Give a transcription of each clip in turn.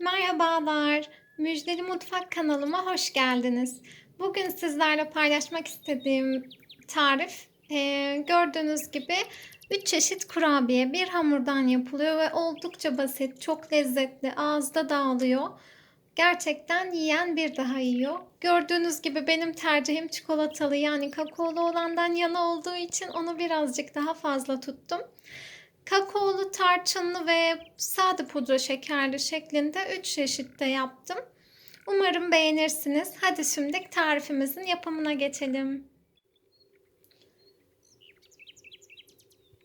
Merhabalar, Müjdeli Mutfak kanalıma hoş geldiniz. Bugün sizlerle paylaşmak istediğim tarif eee, gördüğünüz gibi 3 çeşit kurabiye bir hamurdan yapılıyor ve oldukça basit, çok lezzetli, ağızda dağılıyor. Gerçekten yiyen bir daha yiyor. Gördüğünüz gibi benim tercihim çikolatalı yani kakaolu olandan yana olduğu için onu birazcık daha fazla tuttum. Kakaolu, tarçınlı ve sade pudra şekerli şeklinde 3 çeşitte yaptım. Umarım beğenirsiniz. Hadi şimdi tarifimizin yapımına geçelim.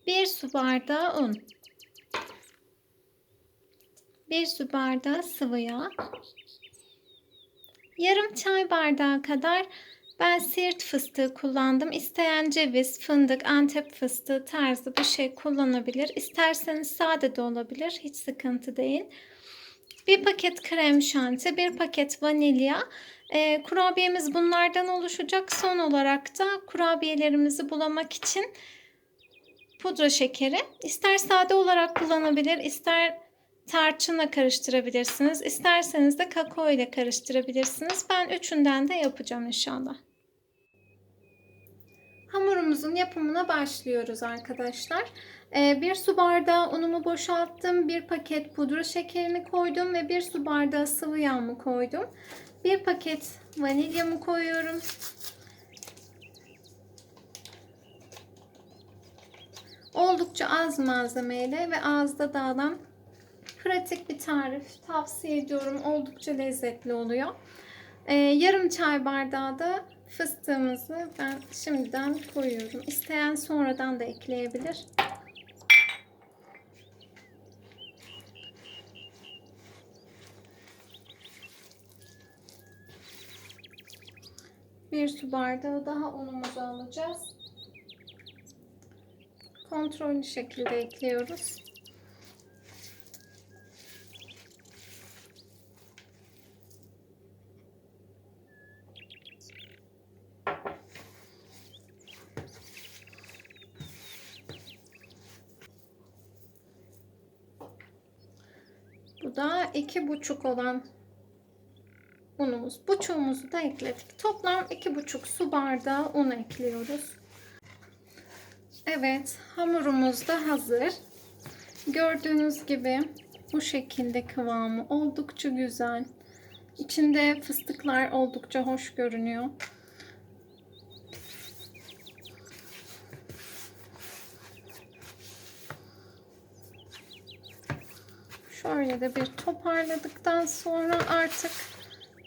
1 su bardağı un. 1 su bardağı sıvı yağ. Yarım çay bardağı kadar ben siirt fıstığı kullandım. İsteyen ceviz, fındık, antep fıstığı tarzı bir şey kullanabilir. İsterseniz sade de olabilir. Hiç sıkıntı değil. Bir paket krem şanti, bir paket vanilya. Ee, kurabiyemiz bunlardan oluşacak. Son olarak da kurabiyelerimizi bulamak için pudra şekeri. İster sade olarak kullanabilir, ister tarçınla karıştırabilirsiniz. İsterseniz de kakao ile karıştırabilirsiniz. Ben üçünden de yapacağım inşallah. Hamurumuzun yapımına başlıyoruz arkadaşlar. Ee, bir su bardağı unumu boşalttım. Bir paket pudra şekerini koydum ve bir su bardağı sıvı yağımı koydum. Bir paket vanilyamı koyuyorum. Oldukça az malzemeyle ve ağızda dağılan pratik bir tarif. Tavsiye ediyorum. Oldukça lezzetli oluyor. Ee, yarım çay bardağı da fıstığımızı ben şimdiden koyuyorum. İsteyen sonradan da ekleyebilir. Bir su bardağı daha unumuzu alacağız. Kontrollü şekilde ekliyoruz. Da iki buçuk olan unumuz. Buçuğumuzu da ekledik. Toplam iki buçuk su bardağı un ekliyoruz. Evet, hamurumuz da hazır. Gördüğünüz gibi bu şekilde kıvamı oldukça güzel. İçinde fıstıklar oldukça hoş görünüyor. Şöyle de bir toparladıktan sonra artık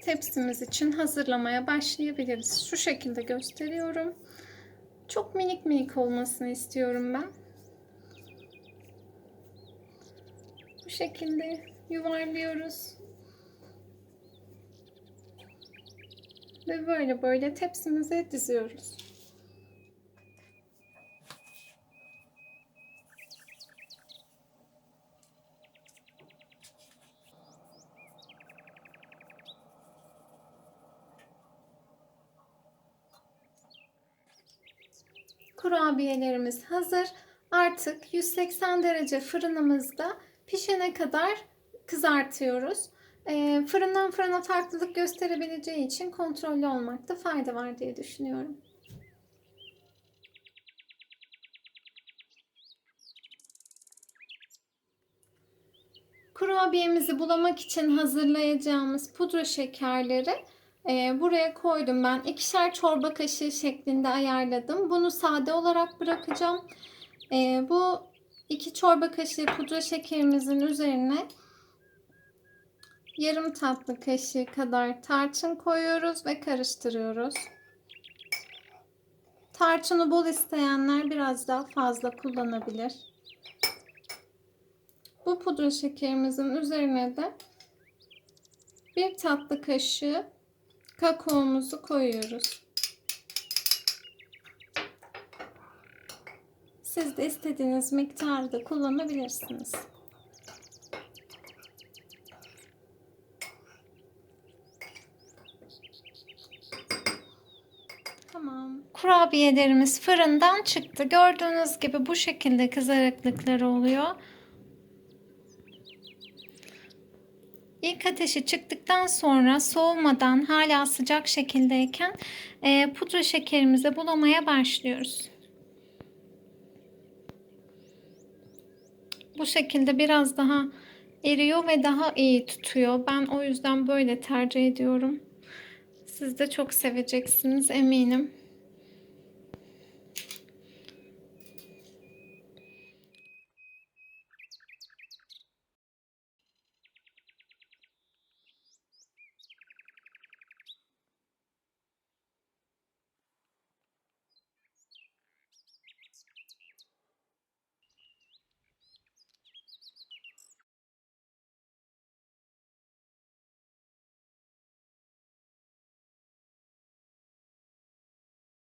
tepsimiz için hazırlamaya başlayabiliriz. Şu şekilde gösteriyorum. Çok minik minik olmasını istiyorum ben. Bu şekilde yuvarlıyoruz. Ve böyle böyle tepsimize diziyoruz. Kurabiyelerimiz hazır. Artık 180 derece fırınımızda pişene kadar kızartıyoruz. E, fırından fırına farklılık gösterebileceği için kontrollü olmakta fayda var diye düşünüyorum. Kurabiyemizi bulamak için hazırlayacağımız pudra şekerleri e, buraya koydum ben. ikişer çorba kaşığı şeklinde ayarladım. Bunu sade olarak bırakacağım. E, bu iki çorba kaşığı pudra şekerimizin üzerine yarım tatlı kaşığı kadar tarçın koyuyoruz ve karıştırıyoruz. Tarçını bol isteyenler biraz daha fazla kullanabilir. Bu pudra şekerimizin üzerine de bir tatlı kaşığı kakaomuzu koyuyoruz. Siz de istediğiniz miktarda kullanabilirsiniz. Tamam. Kurabiyelerimiz fırından çıktı. Gördüğünüz gibi bu şekilde kızarıklıkları oluyor. İlk ateşi çıktıktan sonra soğumadan hala sıcak şekildeyken e, pudra şekerimize bulamaya başlıyoruz. Bu şekilde biraz daha eriyor ve daha iyi tutuyor. Ben o yüzden böyle tercih ediyorum. Siz de çok seveceksiniz eminim.